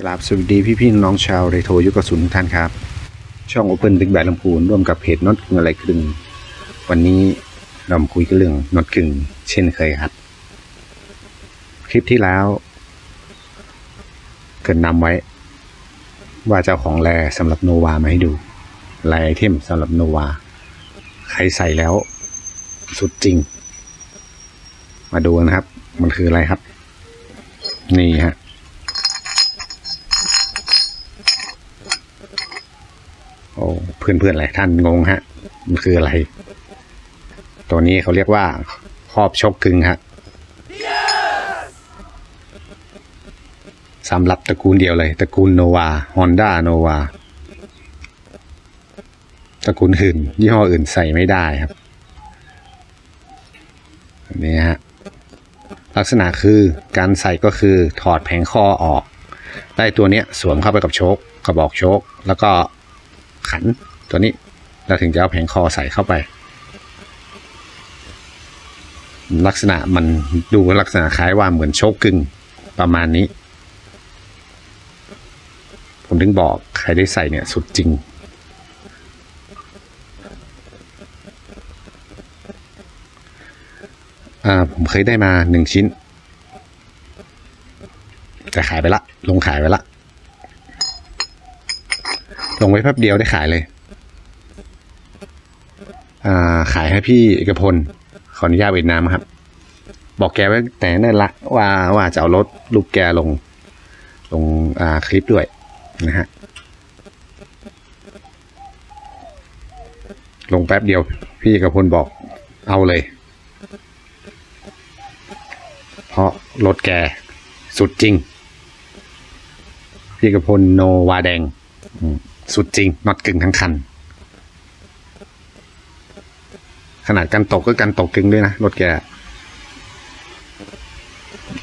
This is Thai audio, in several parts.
กราบสวัสดีพี่พี่น้องชาวเรโทยุกระสุนทุกท่านครับ ช่อง Open ดึกแบบลำพูนร่วมกับเพจน็อตกึ่งอะไรครึ่งวันนี้เรามาคุยกันเรื่องน็อตกึ่งเช่นเคยครับ คลิปที่แล้ว เกิดนำไว้ ว่าเจ้าของแรสำหรับโนวามาให้ดูลายไอเทมสำหรับโนวา ใครใส่แล้ว สุดจริง มาดูนะครับ มันคืออะไรครับ นี่ฮะ โอ้ เพื่อนๆหลายท่านงงฮะ มันคืออะไร ตัวนี้เขาเรียกว่าครอบชกกึงฮะสำหรับตระกูลเดียวเลย ตระกูลโนวาฮอนด้าโนวาตระกูลอื่น ยี่ห้ออื่นใส่ไม่ได้ครับนนี้ฮะลักษณะคือการใส่ก็คือถอดแผงคอออก ได้ตัวเนี้ยสวมเข้าไปกับโชคกระบอกโชคแล้วก็ขัน ตัวนี้เราถึงจะเอาแผงคอใส่เข้าไป ลักษณะมันดูลักษณะคล้ายว่าเหมือนโชคกึ่งประมาณนี้ ผมถึงบอกใครได้ใส่เนี่ยสุดจริง อ่าผมเคยได้มาหนึ่งชิ้น แต่ขายไปละ ลงขายไปละ ลงไว้แป๊บเดียวได้ขายเลย ขายให้พี่เอกพล ขออนุญาตเวียดนามครับ บอกแกไว้แต่นั่นละว่าว่าจะเอารถลูกแกลง ลงอ่าคลิปด้วยนะฮะ ลงแป๊บเดียว พี่เอกพลบอกเอาเลย เพราะรถแกสุดจริง พี่เอกพลโนวาแดง สุดจริงน็อตกึ่งทั้งคัน ขนาดกันตกก็กันตกกึงด้วยนะรถแก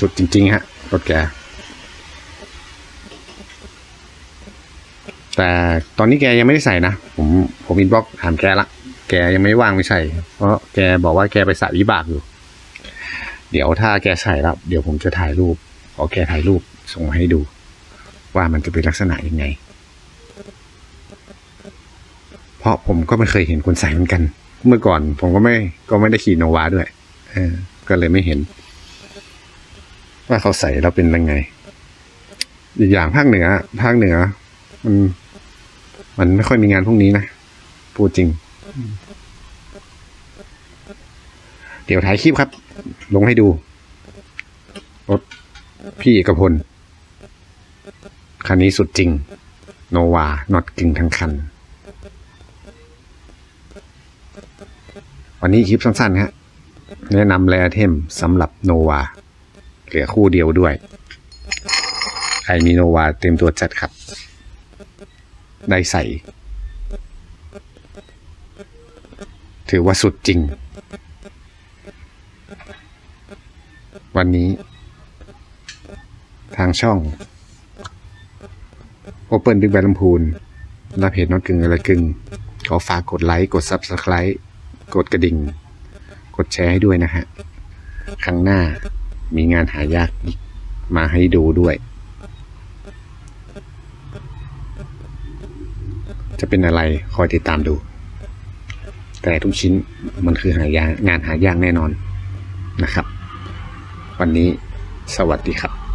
สุดจริง ๆ ฮะ รถแก แต่ตอนนี้แกยังไม่ได้ใส่นะ ผมผมอินบ็อกถามแกละแกยังไม่ว่างไม่ใส่ เพราะแกบอกว่าแกไปสระวิบากอยู่ เดี๋ยวถ้าแกใส่แล้ว เดี๋ยวผมจะถ่ายรูปขอแกถ่ายรูปส่งมาให้ดู ว่ามันจะเป็นลักษณะยังไง เพราะผมก็ไม่เคยเห็นคนใส่เหมือนกัน เมื่อก่อนผมก็ไม่ก็ไม่ได้ขี่โนวาด้วยเออก็เลยไม่เห็น ว่าเขาใส่แล้วเป็นยังไง อีกอย่างภาคเหนือภาคเหนือ มัน มันไม่ค่อยมีงานพวกนี้นะพูดจริง เดี๋ยวถ่ายคลิปครับ ลงให้ดูรถพี่เอกพล คันนี้สุดจริง โนวานอตกึ่งทั้งคัน วันนี้คลิปสั้นๆฮะแนะนำแรเทมสำหรับโนวาเหลือคู่เดียวด้วยใครมีโนวาเต็มตัวจัดครับ ได้ใส่ ถือว่าสุดจริง วันนี้ ทางช่อง Open Big b a ลำพูนและเพจน็อตกึ่งอะไรกึ่งขอฝากกดไลค์ กด Subscribe กดกระดิ่ง กดแชร์ให้ด้วยนะฮะ ครั้งหน้ามีงานหายากมาให้ดูด้วย จะเป็นอะไรคอยติดตามดู แต่ทุกชิ้นมันคือหายากงานหายากแน่นอนนะครับ วันนี้สวัสดีครับ